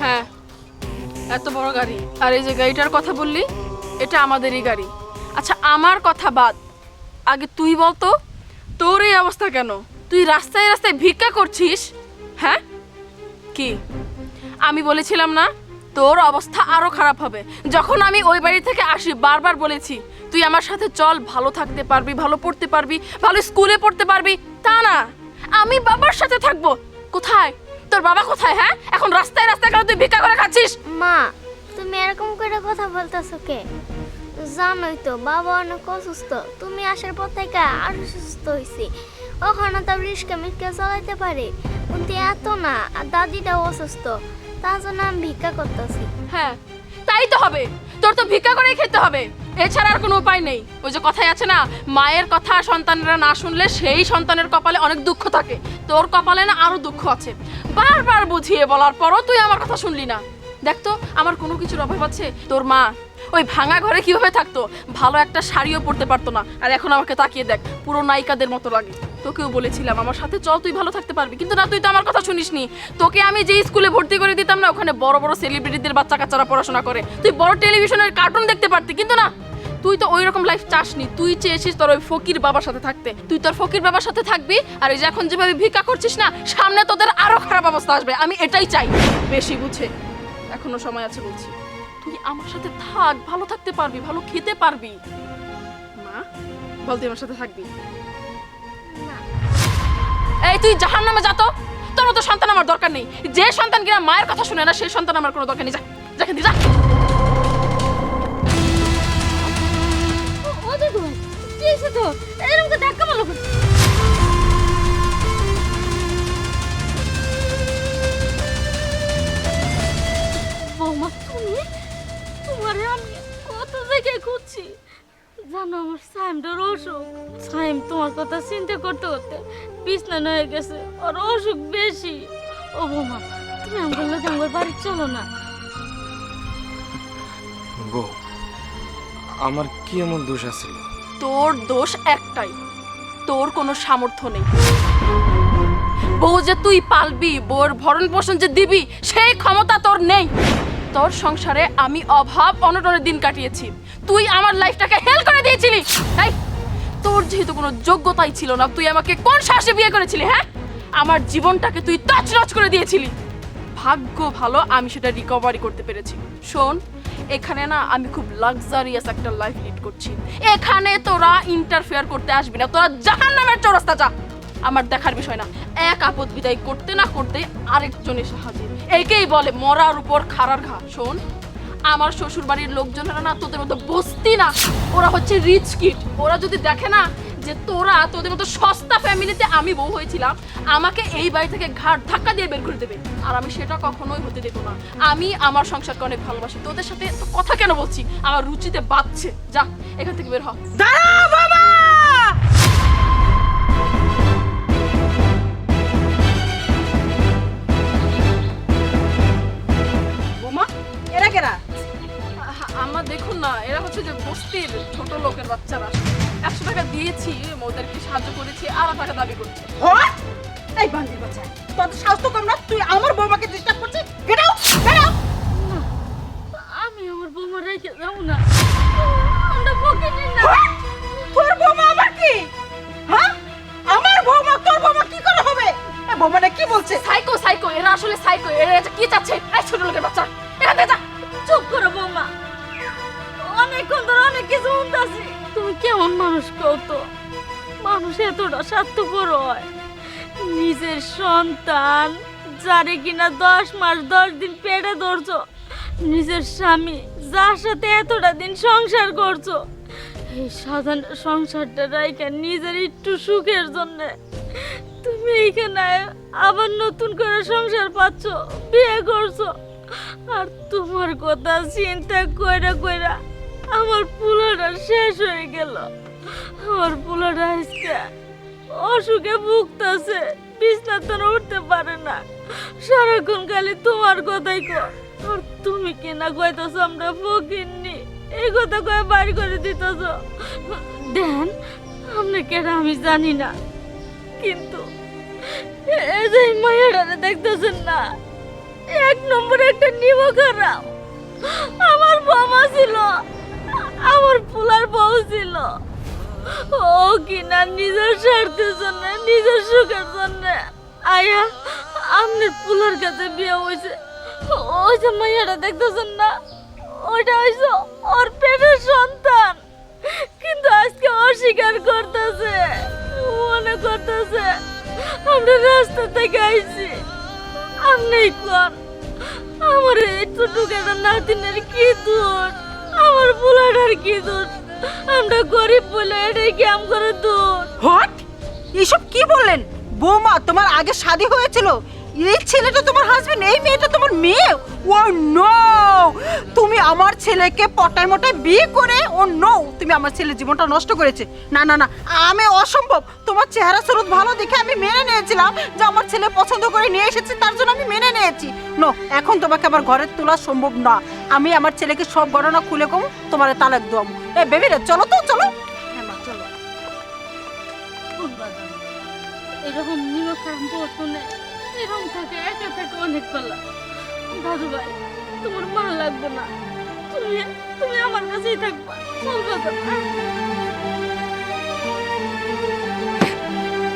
হ্যাঁ এত বড় গাড়ি। আর এই যে গাড়িটার কথা বললি, এটা আমাদেরই গাড়ি। আচ্ছা আমার কথা বাদ। আগে তুই বলতো তোর এই অবস্থা কেন? তুই রাস্তায় রাস্তায় ভিক্ষা করছিস হ্যাঁ? কি? আমি বলেছিলাম না তোর অবস্থা আরও খারাপ হবে। যখন আমি ওই বাড়ি থেকে আসি, বারবার বলেছি, তুই আমার সাথে চল, ভালো থাকতে পারবি, ভালো পড়তে পারবি, ভালো স্কুলে পড়তে পারবি। তা না, আমি বাবার সাথে থাকব। কোথায়? তোর বাবা কোথায় হ্যাঁ? এখন রাস্তায় রাস্তায় কেন তুই ভিক্ষা করে খাচ্ছিস? মা, তুমি এরকম করে কথা বলতেছো কে? জানোই তো, বাবা অনেক অসুস্থ। তুমি আসার পর থেকে আরও সুস্থ হয়েছি ওখানে তো রিস্কা মিস্কা চালাইতে পারে, কিন্তু এত না, আর দাদিটাও অসুস্থ। তার জন্য আমি ভিক্ষা করতেছি। হ্যাঁ তাই তো হবে। তোর তো ভিক্ষা করেই খেতে হবে। এছাড়া আর কোনো উপায় নেই। ওই যে কথাই আছে না, মায়ের কথা সন্তানরা না শুনলে সেই সন্তানের কপালে অনেক দুঃখ থাকে। তোর কপালে না আরও দুঃখ আছে। বারবার বুঝিয়ে বলার পরও তুই আমার কথা শুনলি না। দেখ তো, আমার কোনো কিছুর অভাব আছে? তোর মা ওই ভাঙা ঘরে কীভাবে থাকতো? ভালো একটা শাড়িও পরতে পারতো না। আর এখন আমাকে তাকিয়ে দেখ, পুরো নায়িকাদের মতো লাগে। তোকেও বলেছিলাম, আমার সাথে চল, তুই ভালো থাকতে পারবি। কিন্তু না, তুই তো আমার কথা শুনিসনি। তোকে আমি যে স্কুলে ভর্তি করে দিতাম না, ওখানে বড় বড় সেলিব্রিটিদের বাচ্চা কাচ্চারা পড়াশোনা করে। তুই বড় টেলিভিশনের কার্টুন দেখতে পারতি, কিন্তু না, তুই তো ওই রকম লাইফ চাসনি। তুই চেয়েছিস তোর ওই ফকির বাবার সাথে থাকতে। তুই তোর ফকির বাবার সাথে থাকবি, আর এই যে এখন যেভাবে ভিক্ষা করছিস না, সামনে তোদের আরও খারাপ অবস্থা আসবে। আমি এটাই চাই। বেশি বুঝে, এখনও সময় আছে বলছি। তুই আমার সাথে থাক ভালো থাকতে পারবি ভালো খেতে পারবি। মা বল তুই আমার সাথে থাকবি? না। এই তুই জাহান নামে যা তো। তোর মতো সন্তান আমার দরকার নেই। যে সন্তান কিনা মায়ের কথা শুনে না সেই সন্তান আমার কোনো দরকার নেই। যা যা এখান যা। ও দেখো কি হয়েছে তো? এরকম তো ধাক্কা মারলো জানো আমার সাইমটার অসুখ। সাইম তোমার কথা চিন্তা করতে করতে বিছনা হয়ে গেছে ওর অসুখ বেশি। ও বৌমা তুমি আমার লোক আমার বাড়ি চলো না। বউ আমার কি এমন দোষ আছে? তোর দোষ একটাই তোর কোনো সামর্থ্য নেই। বউ যে তুই পালবি বউর ভরণ পোষণ যে দিবি সেই ক্ষমতা তোর নেই। তোর সংসারে আমি অভাব অনটনের দিন কাটিয়েছি। তুই আমার লাইফটাকে হেল করে দিয়েছিলি। এই, তোর যেহেতু কোনো যোগ্যতাই ছিল না, তুই আমাকে কোন সাহসে বিয়ে করেছিলি হ্যাঁ? আমার জীবনটাকে তুই তছনছ করে দিয়েছিলি। ভাগ্য ভালো, আমি সেটা রিকভারি করতে পেরেছি। শোন, এখানে না আমি খুব লাক্সারিয়াস একটা লাইফ লিড করছি। এখানে তোরা ইন্টারফেয়ার করতে আসবি না, তোরা জাহান নামের চৌরাস্তা যা। আমার দেখার বিষয় না। এক আপদ বিদায় করতে না করতে আরেকজন এসে হাজির একেই বলে মরার উপর খাড়ার ঘা। শোন, আমার শ্বশুর বাড়ির লোকজনেরা না তোদের মতো বসতি না। ওরা হচ্ছে রিচ কিট ওরা যদি দেখে না যে তোরা তোদের মতো সস্তা ফ্যামিলিতে আমি বউ হয়েছিলাম, আমাকে এই বাড়ি থেকে ঘাট ধাক্কা দিয়ে বের করে দেবে। আর আমি সেটা কখনোই হতে দেবো না। আমি আমার সংসারকে অনেক ভালোবাসি। তোদের সাথে কথা কেন বলছি? আমার রুচিতে বাচ্ছে যা, এখান থেকে বের হ। বস্তির ছোট লোকের বাচ্চারা। একশো টাকা দিয়েছি ওদেরকে সাহায্য করেছি আর টাকা দাবি করছে। এই বান্দির বাচ্চা তোর তো কম না তুই আমার বৌমাকে ডিস্টার্ব করছিস? গেট আউট গেট আউট আমি আমার বৌমা রেখে যাব না। আমরা ফকিনি না। তোর বৌমা আমার কি? হ্যাঁ? আমার বৌমা তোর বৌমা কি করে হবে? বৌমাটা কি বলছে? সাইকো সাইকো এরা আসলে সাইকো এরা কি চাচ্ছে? এই ছোট লোকের বাচ্চা। শুনতাছি তুমি কেমন মানুষ কও তো মানুষ এতটা স্বার্থপর হয়। নিজের সন্তান যারে কিনা দশ মাস দশ দিন পেটে ধরছো। নিজের স্বামী, যার সাথে এতটা দিন সংসার করছ। এই সাধারণ সংসারটা রাইখা নিজের একটু সুখের জন্য। তুমি এইখানে আবার নতুন করে সংসার পাচ্ছ, বিয়ে করছ। আর তোমার কথা চিন্তা কইরা কইরা আমার পুলাটা শেষ হয়ে গেল। আমার পুলাটা আজকে অসুখে ভুগতাছে বিছনাতে উঠতে পারে না। সারাক্ষণ খালি তোমার কথাই কো আর তুমি কি না কইতাছ আমরা ফকিরনি এই কথা কয়ে বাড়ি করে দিতেছ। দেন, আপনি কেন আমি জানি না। কিন্তু এই যে মায়েরারে দেখতেছেন না, এক নম্বর একটা নিব খারাপ। আমার বাবা ছিল আমার ফুলার বউ ছিল। ও কিনা নিজের স্বার্থের জন্য, নিজের সুখের জন্য। আয়া আপনার ফুলার কাছে বিয়ে হয়েছে। ওই যে মাইয়াটা দেখতেছেন না? ওইটা হয়েছে ওর পেটের সন্তান। কিন্তু আজকে অস্বীকার করতেছে। মনে করতেছে, আমরা রাস্তা থেকে আইছি। আপনি কোন। আমার এই ছোটখাটো নাতিনের কি দোষ? আমার পোলাটার কি দোষ? আমরা গরিব বলে এটাই কি আম করে দোষ? হট এসব কি বললেন? বৌমা, তোমার আগে শাদী হয়েছিল। এই ছেলেটা তোমার হাজবেন্ড এই মেয়েটা তোমার মেয়ে? ও নো তুমি আমার ছেলেকে পটায় মটায় বিয়ে করে, ও নো তুমি আমার ছেলের জীবনটা নষ্ট করেছে। না না না, আমি অসম্ভব। তোমার চেহারা স্রোত ভালো দেখে আমি মেনে নিয়েছিলাম যে আমার ছেলে পছন্দ করে নিয়ে এসেছে, তার জন্য আমি মেনে নিয়েছি। নো এখন তোমাকে আমার ঘরে তোলা সম্ভব না। আমি আমার ছেলেকে সব ঘটনা খুলে কম, তোমার তালাক দম এ, বেবি রে, চলো তো, চলো। হ্যাঁ এরকম এরকম অনেক দাদু ভাই, তোমার মা লাগবে না। তুমি তুমি আমার কাছেই থাকবা।